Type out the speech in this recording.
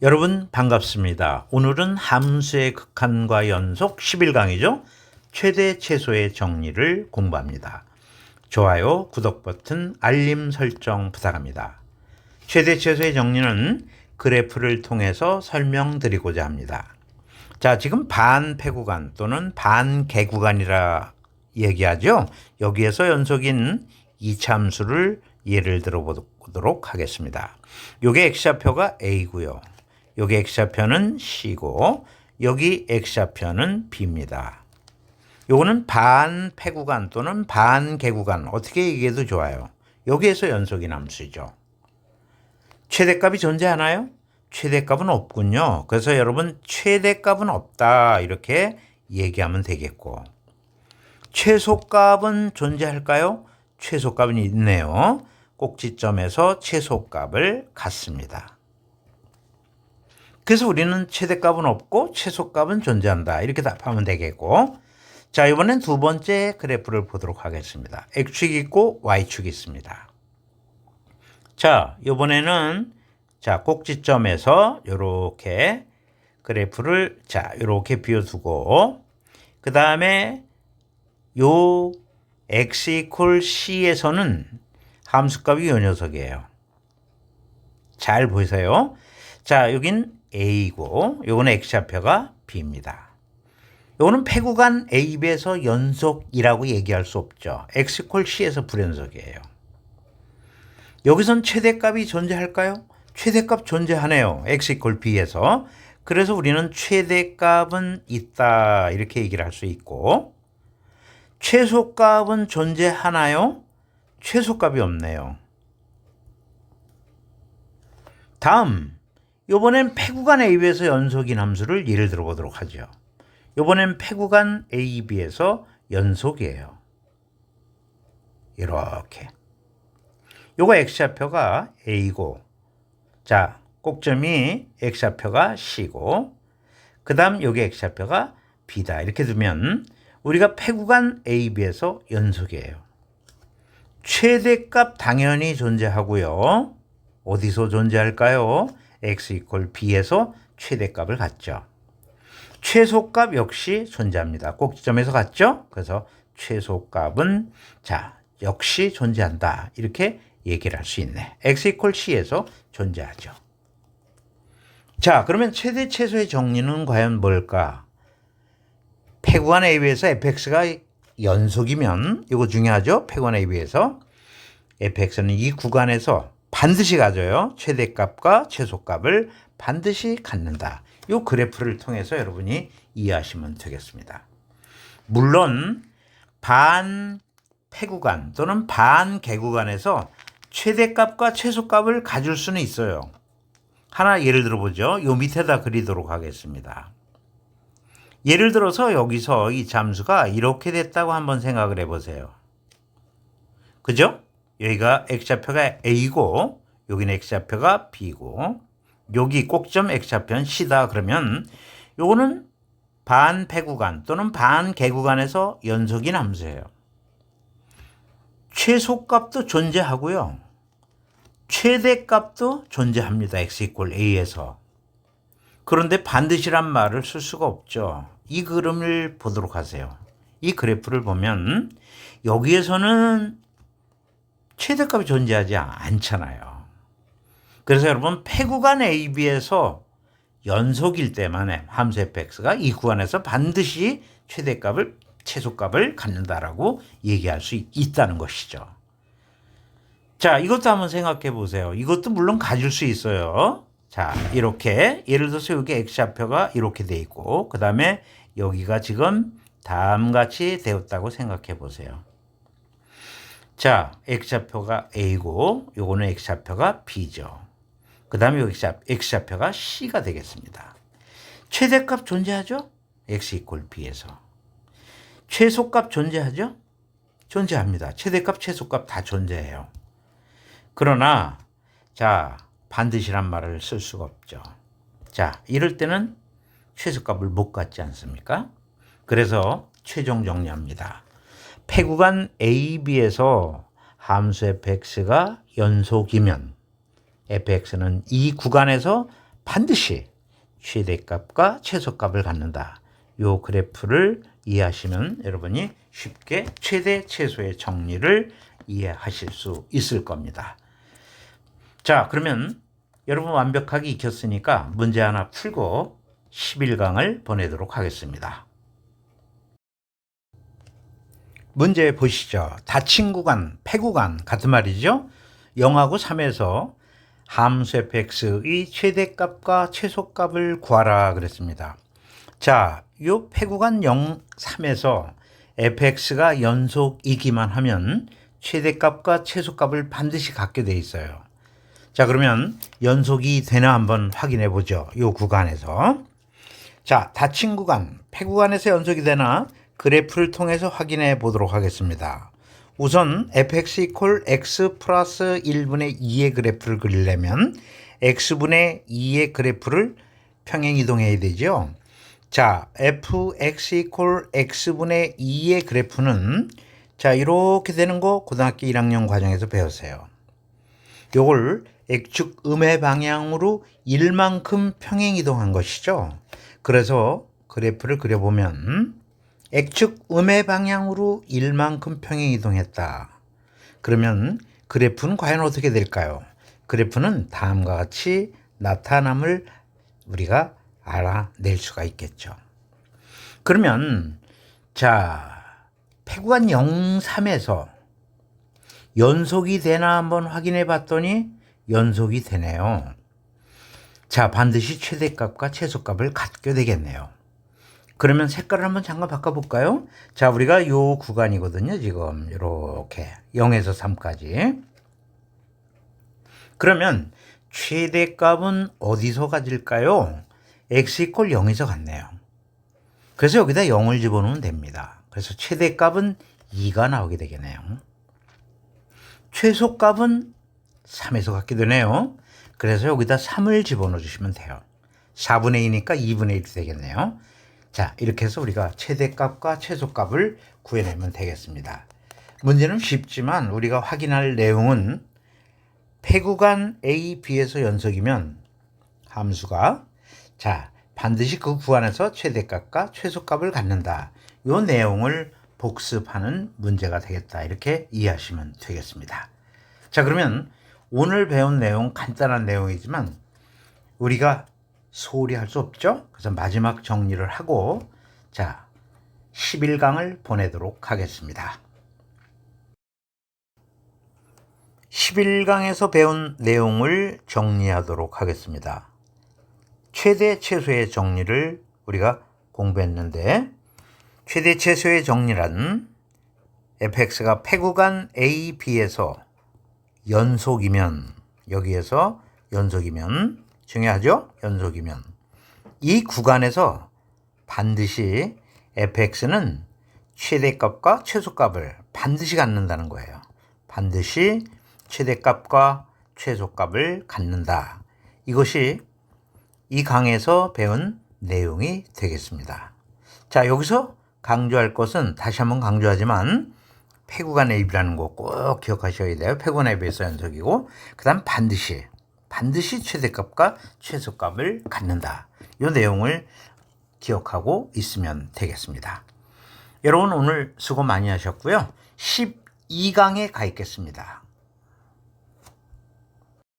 여러분 반갑습니다. 오늘은 함수의 극한과 연속 11강이죠. 최대 최소의 정리를 공부합니다. 좋아요, 구독 버튼, 알림 설정 부탁합니다. 최대 최소의 정리는 그래프를 통해서 설명드리고자 합니다. 자, 지금 반폐구간 또는 반개 구간이라 얘기하죠. 여기에서 연속인 이참수를 예를 들어 보도록 하겠습니다. 요게 X좌표가 A고요. 여기 X좌표는 C고 여기 X좌표는 B입니다. 요거는 반폐구간 또는 반개구간 어떻게 얘기해도 좋아요. 여기에서 연속인 함수죠. 최대값이 존재하나요? 최대값은 없군요. 그래서 여러분 최대값은 없다 이렇게 얘기하면 되겠고 최소값은 존재할까요? 최소값은 있네요. 꼭지점에서 최소값을 갖습니다. 그래서 우리는 최대값은 없고 최소값은 존재한다. 이렇게 답하면 되겠고. 자, 이번엔 두 번째 그래프를 보도록 하겠습니다. X축이 있고 Y축이 있습니다. 자, 이번에는 자, 꼭지점에서 이렇게 그래프를 자, 이렇게 비워두고 그 다음에 요 x 이퀄 c에서는 함수값이 요 녀석이에요. 잘 보세요. 자, 여긴 a고 요거는 x좌표가 b입니다. 요거는 패구간 AB에서 연속이라고 얘기할 수 없죠. x 이퀄 c에서 불연속이에요. 여기선 최대값이 존재할까요? 최대값 존재하네요. x 이퀄 b에서. 그래서 우리는 최대값은 있다 이렇게 얘기를 할 수 있고 최소값은 존재하나요? 최소값이 없네요. 다음, 요번엔 패구간 AB에서 연속인 함수를 예를 들어 보도록 하죠. 요번엔 패구간 AB에서 연속이에요. 이렇게. 요거 X좌표가 A고, 자, 꼭점이 X좌표가 C고, 그 다음 요게 X좌표가 B다. 이렇게 두면 우리가 패구간 AB에서 연속이에요. 최대값 당연히 존재하고요. 어디서 존재할까요? X 이퀄 b에서 최대값을 갖죠. 최소값 역시 존재합니다. 꼭지점에서 갖죠? 그래서 최소값은 자 역시 존재한다. 이렇게 얘기를 할 수 있네. x 이퀄 c에서 존재하죠. 자 그러면 최대 최소의 정리는 과연 뭘까? 패구간 AB에서 fx가 연속이면 이거 중요하죠. 패구간 AB에서 fx는 이 구간에서 반드시 가져요. 최대값과 최소값을 반드시 갖는다. 이 그래프를 통해서 여러분이 이해하시면 되겠습니다. 물론 반 패구간 또는 반 개구간에서 최대값과 최소값을 가질 수는 있어요. 하나 예를 들어보죠. 요 밑에다 그리도록 하겠습니다. 예를 들어서 여기서 이 잠수가 이렇게 됐다고 한번 생각을 해보세요. 그죠? 여기가 x좌표가 a고 여기는 x좌표가 b고 여기 꼭점 x좌표는 c다 그러면 요거는 반배구간 또는 반개구간에서 연속인 함수예요. 최소값도 존재하고요. 최대값도 존재합니다. x 이퀄 a에서. 그런데 반드시란 말을 쓸 수가 없죠. 이 그림을 보도록 하세요. 이 그래프를 보면 여기에서는 최대값이 존재하지 않잖아요. 그래서 여러분 패구간 AB에서 연속일 때만 함수 fx가 이 구간에서 반드시 최대값을 최소값을 갖는다라고 얘기할 수 있다는 것이죠. 자, 이것도 한번 생각해 보세요. 이것도 물론 가질 수 있어요. 자, 이렇게 예를 들어서 여기 x좌표가 이렇게 돼 있고 그다음에 여기가 지금 다음같이 되었다고 생각해 보세요. 자, x좌표가 a고 요거는 x좌표가 b죠. 그 다음에 여기 x좌표가 c가 되겠습니다. 최대값 존재하죠? x b에서. 최소값 존재하죠? 존재합니다. 최대값, 최소값 다 존재해요. 그러나 자, 반드시란 말을 쓸 수가 없죠. 자, 이럴 때는 최소값을 못 갖지 않습니까? 그래서 최종 정리합니다. 패구간 AB에서 함수 fx가 연속이면 fx는 이 구간에서 반드시 최대값과 최소값을 갖는다. 요 그래프를 이해하시면 여러분이 쉽게 최대 최소의 정리를 이해하실 수 있을 겁니다. 자, 그러면 여러분 완벽하게 익혔으니까 문제 하나 풀고 11강을 보내도록 하겠습니다. 문제 보시죠. 닫힌 구간, 폐구간 같은 말이죠. 0하고 3에서 함수 fx의 최대값과 최소값을 구하라 그랬습니다. 자, 요 폐구간 0, 3에서 fx가 연속이기만 하면 최대값과 최소값을 반드시 갖게 돼 있어요. 자, 그러면 연속이 되나 한번 확인해 보죠. 요 구간에서. 자, 닫힌 구간, 폐구간에서 연속이 되나 그래프를 통해서 확인해 보도록 하겠습니다. 우선 fx 이퀄 x 플러스 1분의 2의 그래프를 그리려면 x분의 2의 그래프를 평행 이동해야 되죠. 자, fx 이퀄 x분의 2의 그래프는 자, 이렇게 되는 거 고등학교 1학년 과정에서 배웠어요. 요걸 X축 음의 방향으로 1만큼 평행 이동한 것이죠. 그래서 그래프를 그려보면 X축 음의 방향으로 1만큼 평행 이동했다. 그러면 그래프는 과연 어떻게 될까요? 그래프는 다음과 같이 나타남을 우리가 알아낼 수가 있겠죠. 그러면 자 폐구간 03에서 연속이 되나 한번 확인해 봤더니 연속이 되네요. 자, 반드시 최대값과 최소값을 갖게 되겠네요. 그러면 색깔을 한번 잠깐 바꿔볼까요? 자, 우리가 요 구간이거든요. 지금 이렇게 0에서 3까지. 그러면 최대값은 어디서 가질까요? x 이퀄 0에서 갔네요. 그래서 여기다 0을 집어넣으면 됩니다. 그래서 최대값은 2가 나오게 되겠네요. 최소값은 3에서 갖게 되네요. 그래서 여기다 3을 집어넣어 주시면 돼요. 4분의 2니까 2분의 1이 되겠네요. 자, 이렇게 해서 우리가 최대값과 최소값을 구해내면 되겠습니다. 문제는 쉽지만 우리가 확인할 내용은 폐구간 A, B에서 연속이면 함수가 자, 반드시 그 구간에서 최대값과 최소값을 갖는다. 이 내용을 복습하는 문제가 되겠다. 이렇게 이해하시면 되겠습니다. 자, 그러면 오늘 배운 내용 간단한 내용이지만 우리가 소홀히 할 수 없죠. 그래서 마지막 정리를 하고 자, 11강을 보내도록 하겠습니다. 11강에서 배운 내용을 정리하도록 하겠습니다. 최대 최소의 정리를 우리가 공부했는데 최대 최소의 정리란 fx가 폐구간 A, B에서 연속이면 여기에서 연속이면 중요하죠? 연속이면 이 구간에서 반드시 fx는 최대값과 최소값을 반드시 갖는다는 거예요. 반드시 최대값과 최소값을 갖는다. 이것이 이 강에서 배운 내용이 되겠습니다. 자, 여기서 강조할 것은 다시 한번 강조하지만 폐구간 앱이라는 거 꼭 기억하셔야 돼요. 폐구간 앱에서 연속이고 그 다음 반드시 반드시 최대값과 최소값을 갖는다. 이 내용을 기억하고 있으면 되겠습니다. 여러분 오늘 수고 많이 하셨고요. 12강에 가 있겠습니다.